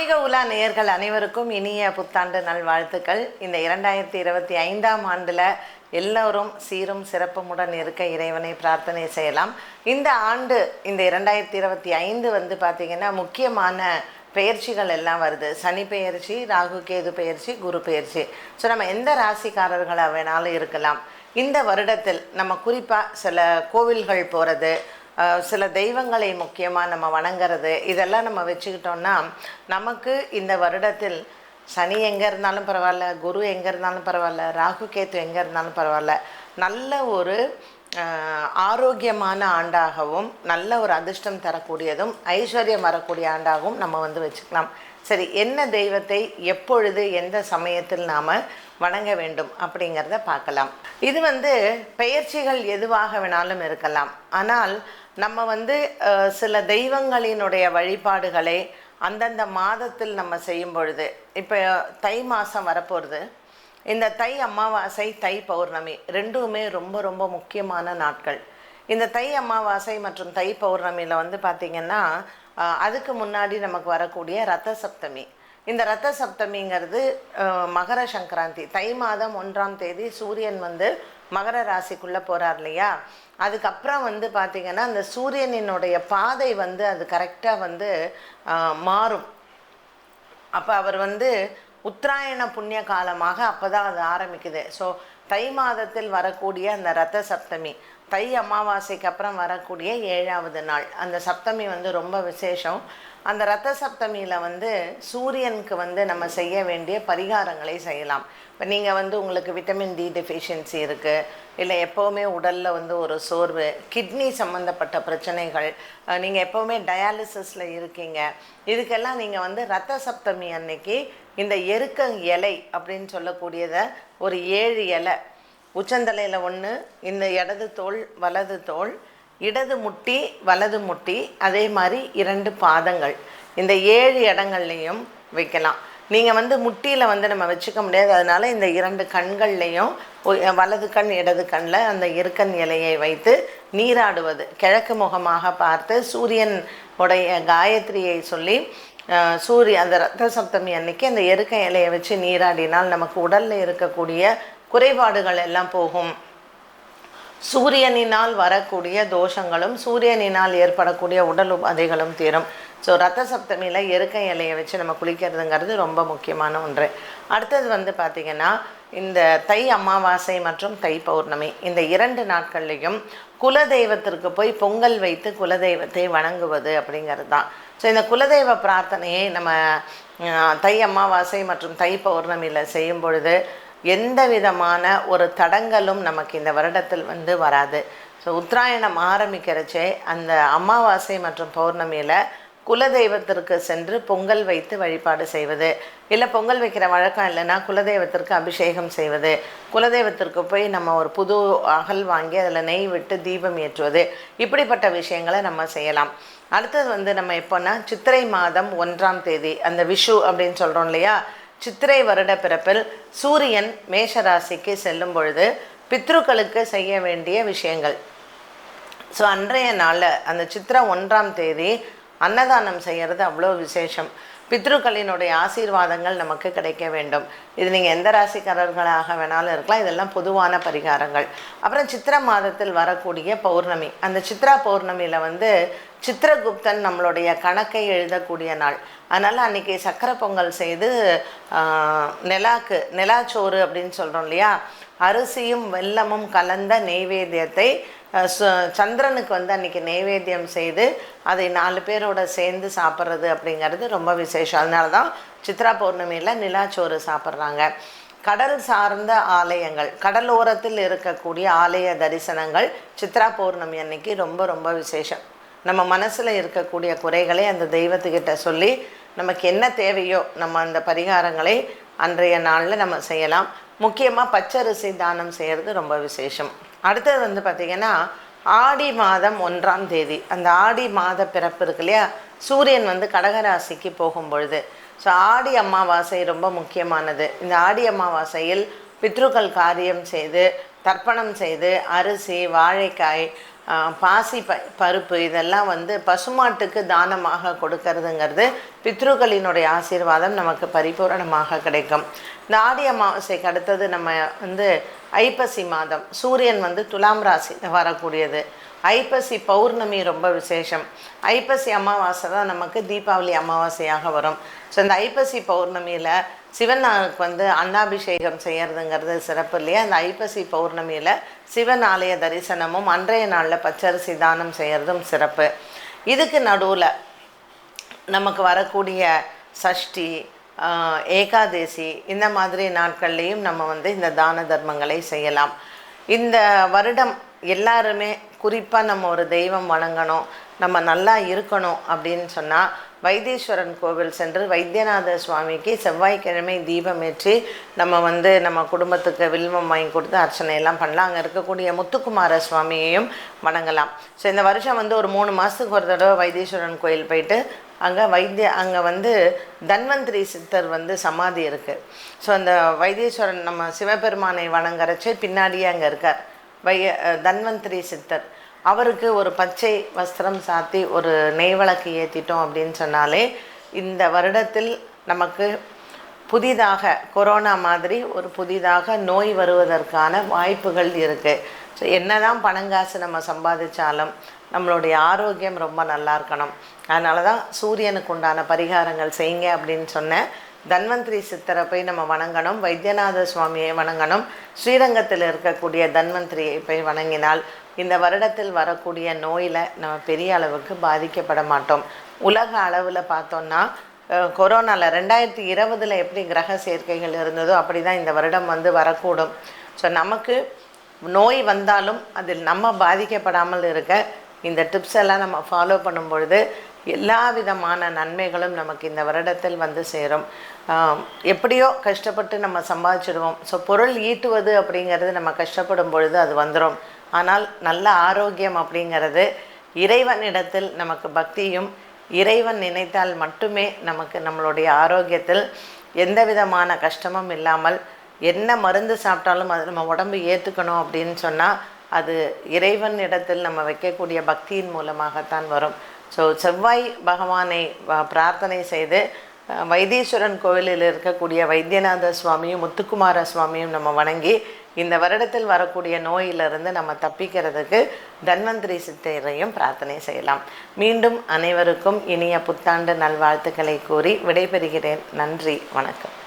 ஆன்மீக உலா நேயர்கள் அனைவருக்கும் இனிய புத்தாண்டு நல்வாழ்த்துக்கள். இந்த இரண்டாயிரத்தி இருபத்தி ஐந்தாம் ஆண்டில் எல்லோரும் சீரும் சிறப்புமுடன் இருக்க இறைவனை பிரார்த்தனை செய்யலாம். இந்த ஆண்டு இந்த இரண்டாயிரத்தி இருபத்தி ஐந்து வந்து பார்த்திங்கன்னா முக்கியமான பெயர்ச்சிகள் எல்லாம் வருது. சனி பெயர்ச்சி ராகு கேது பெயர்ச்சி குரு பெயர்ச்சி. ஸோ நம்ம எந்த ராசிக்காரர்களாக வேணாலும் இருக்கலாம். இந்த வருடத்தில் நம்ம குறிப்பாக சில கோவில்கள் போகிறது சில தெய்வங்களை முக்கியமாக நம்ம வணங்குறது இதெல்லாம் நம்ம வச்சுக்கிட்டோம்னா நமக்கு இந்த வருடத்தில் சனி எங்கே இருந்தாலும் பரவாயில்ல குரு எங்கே இருந்தாலும் பரவாயில்ல ராகு கேத்து எங்கே இருந்தாலும் பரவாயில்ல நல்ல ஒரு ஆரோக்கியமான ஆண்டாகவும் நல்ல ஒரு அதிர்ஷ்டம் தரக்கூடியதும் ஐஸ்வர்யம் வரக்கூடிய ஆண்டாகவும் நம்ம வந்து வச்சுக்கலாம். சரி என்ன தெய்வத்தை எப்பொழுது எந்த சமயத்தில் நாம் வணங்க வேண்டும் அப்படிங்கிறத பார்க்கலாம். இது வந்து பெயர்ச்சிகள் எதுவாக வேணாலும் இருக்கலாம். ஆனால் நம்ம வந்து சில தெய்வங்களினுடைய வழிபாடுகளை அந்தந்த மாதத்தில் நம்ம செய்யும் பொழுது இப்போ தை மாதம் வரப்போகிறது இந்த தை அமாவாசை தை பௌர்ணமி ரெண்டுமே ரொம்ப ரொம்ப முக்கியமான நாட்கள். இந்த தை அமாவாசை மற்றும் தை பௌர்ணமியில் வந்து பார்த்திங்கன்னா அதுக்கு முன்னாடி நமக்கு வரக்கூடிய ரத்த சப்தமி இந்த ரத்த சப்தமிங்கிறது மகர சங்கராந்தி. தை மாதம் ஒன்றாம் தேதி சூரியன் வந்து மகர ராசிக்குள்ளே போகிறார் இல்லையா? அதுக்கப்புறம் வந்து பார்த்திங்கன்னா அந்த சூரியனினுடைய பாதை வந்து அது கரெக்டாக வந்து அஹ், மாறும். அப்போ அவர் வந்து உத்தராயண புண்ணிய காலமாக அப்போ தான் அது ஆரம்பிக்குது. ஸோ தை மாதத்தில் வரக்கூடிய அந்த ரத்த சப்தமி தை அமாவாசைக்கு அப்புறம் வரக்கூடிய ஏழாவது நாள். அந்த சப்தமி வந்து ரொம்ப விசேஷம். அந்த ரத்த சப்தமியில் வந்து சூரியனுக்கு வந்து நம்ம செய்ய வேண்டிய பரிகாரங்களை செய்யலாம். இப்போ நீங்கள் வந்து உங்களுக்கு விட்டமின் டி டெஃபிஷியன்சி இருக்குது இல்லை எப்போவுமே உடலில் வந்து ஒரு சோர்வு கிட்னி சம்மந்தப்பட்ட பிரச்சனைகள் நீங்கள் எப்போவுமே டயாலிசிஸில் இருக்கீங்க. இதுக்கெல்லாம் நீங்கள் வந்து ரத்த சப்தமி அன்னைக்கு இந்த எருக்க இலை அப்படின்னு சொல்லக்கூடியதை ஒரு ஏழு இலை உச்சந்தலையில் ஒன்று இந்த இடது தோல் வலது தோல் இடது முட்டி வலது முட்டி அதே மாதிரி இரண்டு பாதங்கள். இந்த ஏழு இடங்கள்லையும் வைக்கலாம். நீங்கள் வந்து முட்டியில் வந்து நம்ம வச்சுக்க முடியாது. அதனால் இந்த இரண்டு கண்கள்லையும் வலது கண் இடது கண்ணில் அந்த இருக்கன் இலையை வைத்து நீராடுவது. கிழக்கு முகமாக பார்த்து சூரியன் உடைய காயத்ரியை சொல்லி சூரிய அந்த ரத்த சப்தமி அன்னைக்கு அந்த எருக்க இலையை வச்சு நீராடினால் நமக்கு உடலில் இருக்கக்கூடிய குறைபாடுகள் எல்லாம் போகும். சூரியனினால் வரக்கூடிய தோஷங்களும் சூரியனினால் ஏற்படக்கூடிய உடல் உபாதைகளும் தீரும். ஸோ ரத்த சப்தமியில் எருக்க இலையை வச்சு நம்ம குளிக்கிறதுங்கிறது ரொம்ப முக்கியமான ஒன்று. அடுத்தது வந்து பார்த்திங்கன்னா இந்த தை அமாவாசை மற்றும் தை பௌர்ணமி. இந்த இரண்டு நாட்கள்லையும் குலதெய்வத்திற்கு போய் பொங்கல் வைத்து குலதெய்வத்தை வணங்குவது அப்படிங்கிறது தான். ஸோ இந்த குலதெய்வ பிரார்த்தனையை நம்ம தை அமாவாசை மற்றும் தை பௌர்ணமியில் செய்யும் பொழுது எந்த விதமான ஒரு தடங்களும் நமக்கு இந்த வருடத்தில் வந்து வராது. ஸோ உத்தராயணம் ஆரம்பிக்கிறச்சே அந்த அமாவாசை மற்றும் பௌர்ணமியில் குலதெய்வத்திற்கு சென்று பொங்கல் வைத்து வழிபாடு செய்வது. இல்லை பொங்கல் வைக்கிற வழக்கம் இல்லைன்னா குலதெய்வத்திற்கு அபிஷேகம் செய்வது. குலதெய்வத்திற்கு போய் நம்ம ஒரு புது அகல் வாங்கி அதில் நெய் விட்டு தீபம் ஏற்றுவது. இப்படிப்பட்ட விஷயங்களை நம்ம செய்யலாம். அடுத்தது வந்து நம்ம எப்போன்னா சித்திரை மாதம் ஒன்றாம் தேதி அந்த விஷு அப்படின்னு சொல்கிறோம் இல்லையா? சித்திரை வருட பிறப்பில் சூரியன் மேஷ ராசிக்கு செல்லும் பொழுது பித்ருக்களுக்கு செய்ய வேண்டிய விஷயங்கள். ஸோ அன்றைய நாளில் அந்த சித்திரை ஒன்றாம் தேதி அன்னதானம் செய்கிறது அவ்வளோ விசேஷம். பித்ருக்களினுடைய ஆசீர்வாதங்கள் நமக்கு கிடைக்க வேண்டும். இது நீங்கள் எந்த ராசிக்காரர்களாக வேணாலும் இருக்கலாம். இதெல்லாம் பொதுவான பரிகாரங்கள். அப்புறம் சித்திரை மாதத்தில் வரக்கூடிய பௌர்ணமி. அந்த சித்ரா பௌர்ணமியில் வந்து சித்திரகுப்தன் நம்மளுடைய கணக்கை எழுதக்கூடிய நாள். அதனால் அன்றைக்கி சக்கரை பொங்கல் செய்து நிலாக்கு நிலாச்சோறு அப்படின்னு சொல்கிறோம் இல்லையா? அரிசியும் வெல்லமும் கலந்த நெய்வேத்தியத்தை சந்திரனுக்கு வந்து அன்றைக்கி நெய்வேத்தியம் செய்து அதை நாலு பேரோட சேர்ந்து சாப்பிட்றது அப்படிங்கிறது ரொம்ப விசேஷம். அதனால தான் சித்ரா பௌர்ணமியில் நிலாச்சோறு சாப்பிட்றாங்க. கடல் சார்ந்த ஆலயங்கள் கடலோரத்தில் இருக்கக்கூடிய ஆலய தரிசனங்கள் சித்ரா பௌர்ணமி அன்னைக்கு ரொம்ப ரொம்ப விசேஷம். நம்ம மனசில் இருக்கக்கூடிய குறைகளை அந்த தெய்வத்துக்கிட்ட சொல்லி நமக்கு என்ன தேவையோ நம்ம அந்த பரிகாரங்களை அன்றைய நாளில் நம்ம செய்யலாம். முக்கியமாக பச்சரிசி தானம் செய்கிறது ரொம்ப விசேஷம். அடுத்தது வந்து பார்த்திங்கன்னா ஆடி மாதம் ஒன்றாம் தேதி. அந்த ஆடி மாத பிறப்பு இருக்கு இல்லையா? சூரியன் வந்து கடகராசிக்கு போகும் பொழுது ஸோ ஆடி அமாவாசை ரொம்ப முக்கியமானது. இந்த ஆடி அமாவாசையில் பித்ருக்கள் காரியம் செய்து தர்ப்பணம் செய்து அரிசி வாழைக்காய் பாசி ப பருப்பு இதெல்லாம் வந்து பசுமாட்டுக்கு தானமாக கொடுக்கறதுங்கிறது பித்ருக்களினுடைய ஆசீர்வாதம் நமக்கு பரிபூரணமாக கிடைக்கும். இந்த ஆடி அமாவாசைக்கு அடுத்தது நம்ம வந்து ஐப்பசி மாதம். சூரியன் வந்து துலாம் ராசியில் வரக்கூடியது. ஐப்பசி பௌர்ணமி ரொம்ப விசேஷம். ஐப்பசி அமாவாசை தான் நமக்கு தீபாவளி அமாவாசையாக வரும். ஸோ இந்த ஐப்பசி பௌர்ணமியில் சிவனுக்கு வந்து அன்னாபிஷேகம் செய்கிறதுங்கிறது சிறப்பு இல்லையா? அந்த ஐப்பசி பௌர்ணமியில் சிவன் ஆலய தரிசனமும் அன்றைய நாளில் பச்சரிசி தானம் செய்கிறதும் சிறப்பு. இதுக்கு நடுவில் நமக்கு வரக்கூடிய சஷ்டி ஏகாதேசி இந்த மாதிரி நாட்கள்லேயும் நம்ம வந்து இந்த தான தர்மங்களை செய்யலாம். இந்த வருடம் எல்லாருமே குறிப்பாக நம்ம ஒரு தெய்வம் வணங்கணும் நம்ம நல்லா இருக்கணும் அப்படின்னு சொன்னால் வைத்தீஸ்வரன் கோவில் சென்று வைத்தியநாத சுவாமிக்கு செவ்வாய்க்கிழமை தீபம் ஏற்றி நம்ம வந்து நம்ம குடும்பத்துக்கு வில்வம் வாங்கி கொடுத்து அர்ச்சனையெல்லாம் பண்ணலாம். அங்கே இருக்கக்கூடிய முத்துக்குமார சுவாமியையும் வணங்கலாம். ஸோ இந்த வருஷம் வந்து ஒரு மூணு மாதத்துக்கு ஒரு தடவை வைத்தீஸ்வரன் கோயில் போயிட்டு அங்கே வைத்திய அங்கே வந்து தன்வந்திரி சித்தர் வந்து சமாதி இருக்குது ஸோ அந்த வைத்தீஸ்வரன் நம்ம சிவபெருமானை வணங்குறச்சே பின்னாடியே அங்கே இருக்கார். வை தன்வந்திரி சித்தர். அவருக்கு ஒரு பச்சை வஸ்திரம் சாத்தி ஒரு நெய்வழக்கு ஏற்றிட்டோம் அப்படின்னு சொன்னாலே இந்த வருடத்தில் நமக்கு புதிதாக கொரோனா மாதிரி ஒரு புதிதாக நோய் வருவதற்கான வாய்ப்புகள் இருக்குது ஸோ என்னதான் பணங்காசு நம்ம சம்பாதிச்சாலும் நம்மளுடைய ஆரோக்கியம் ரொம்ப நல்லா இருக்கணும். அதனால தான் சூரியனுக்கு உண்டான பரிகாரங்கள் செய்யுங்க அப்படின்னு சொன்னேன் தன்வந்திரி சித்தரை போய் நம்ம வணங்கணும். வைத்தியநாத சுவாமியை வணங்கணும். ஸ்ரீரங்கத்தில் இருக்கக்கூடிய தன்வந்திரியை போய் வணங்கினால் இந்த வருடத்தில் வரக்கூடிய நோயில் நம்ம பெரிய அளவுக்கு பாதிக்கப்பட மாட்டோம். உலக அளவில் பார்த்தோன்னா கொரோனாவில் ரெண்டாயிரத்தி இருபதில் எப்படி கிரக சேர்க்கைகள் இருந்ததோ அப்படி தான் இந்த வருடம் வந்து வரக்கூடும். ஸோ நமக்கு நோய் வந்தாலும் அதில் நம்ம பாதிக்கப்படாமல் இருக்க இந்த டிப்ஸ் எல்லாம் நம்ம ஃபாலோ பண்ணும் பொழுது எல்லா விதமான நன்மைகளும் நமக்கு இந்த வருடத்தில் வந்து சேரும். எப்படியோ கஷ்டப்பட்டு நம்ம சம்பாதிச்சிடுவோம் ஸோ பொருள் ஈட்டுவது அப்படிங்கிறது நம்ம கஷ்டப்படும் பொழுது அது வந்துடும் ஆனால் நல்ல ஆரோக்கியம் அப்படிங்கிறது இறைவனிடத்தில் நமக்கு பக்தியும் இறைவன் நினைத்தால் மட்டுமே நமக்கு நம்மளுடைய ஆரோக்கியத்தில் எந்த விதமான கஷ்டமும் இல்லாமல் என்ன மருந்து சாப்பிட்டாலும் அது நம்ம உடம்பு ஏற்றுக்கணும் அப்படின்னு சொன்னால் அது இறைவன் இடத்தில் நம்ம வைக்கக்கூடிய பக்தியின் மூலமாகத்தான் வரும். ஸோ செவ்வாய் பகவானை வ- பிரார்த்தனை செய்து வைத்தீஸ்வரன் கோவிலில் இருக்கக்கூடிய வைத்தியநாத சுவாமியும் முத்துக்குமார சுவாமியும் நம்ம வணங்கி இந்த வருடத்தில் வரக்கூடிய நோயிலிருந்து நம்ம தப்பிக்கிறதுக்கு தன்வந்திரி சித்தரையும் பிரார்த்தனை செய்யலாம். மீண்டும் அனைவருக்கும் இனிய புத்தாண்டு நல்வாழ்த்துக்களை கூறி விடைபெறுகிறேன். நன்றி. வணக்கம்.